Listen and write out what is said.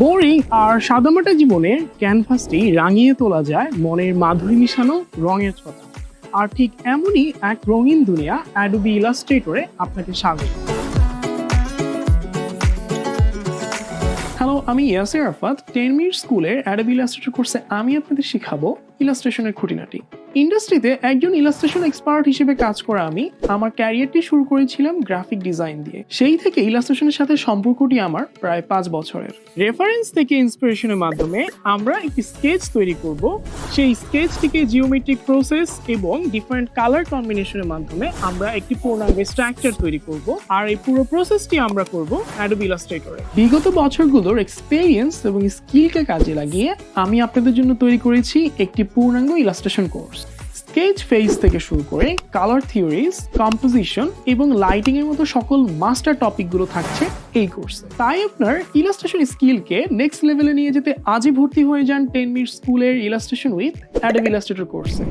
Boring আর সাদামাটা জীবনে ক্যানভাসটি রাঙিয়ে তোলা যায় মনের মাধুরী মিশানো রঙের ছটা আর ঠিক এমনই এক রঙিন দুনিয়া অ্যাডোবি ইলাস্ট্রেটরে আপনাকে স্বাগত। হ্যালো আমি ইয়াসির আরফাত টেন মিনিট স্কুলের অ্যাডোবি ইলাস্ট্রেটর কোর্সে আমি আপনাদের শেখাবো ইলাস্ট্রেশনের খুঁটিনাটি। ইন্ডাস্ট্রিতে একজন ইলাস্ট্রেশন এক্সপার্ট হিসেবে কাজ করা আমি, আমার ক্যারিয়ারটি শুরু করেছিলাম গ্রাফিক ডিজাইন দিয়ে। সেই থেকে ইলাস্ট্রেশনের সাথে সম্পর্কটি আমার প্রায় পাঁচ বছরের। রেফারেন্স থেকে ইন্সপিরেশনের মাধ্যমে আমরা একটি স্কেচ তৈরি করব। সেই স্কেচটিকে জিওমেট্রিক প্রসেস এবং ডিফারেন্ট কালার কম্বিনেশনের মাধ্যমে আমরা একটি পূর্ণাঙ্গ স্ট্রাকচার তৈরি করব। আর এই পুরো প্রসেসটি আমরা করব অ্যাডোবি ইলাস্ট্রেটরে বিগত বছরগুলোর এক্সপেরিয়েন্স এবং স্কিলকে কাজে লাগিয়ে আমি আপনাদের জন্য তৈরি করেছি একটি পূর্ণাঙ্গ ইলাস্ট্রেশন কোর্স স্কেচ ফেজ থেকে শুরু করে কালার থিওরিজ কম্পোজিশন এবং লাইটিং এর মতো সকল মাস্টার টপিকগুলো থাকছে এই কোর্স তাই আপনার ইলাস্ট্রেশন স্কিলকে নেক্সট লেভেলে নিয়ে যেতে আজই ভর্তি হয়ে যান টেন মিনিট স্কুলের ইলাস্ট্রেশন উইথ অ্যাডোব ইলাস্ট্রেটর কোর্সে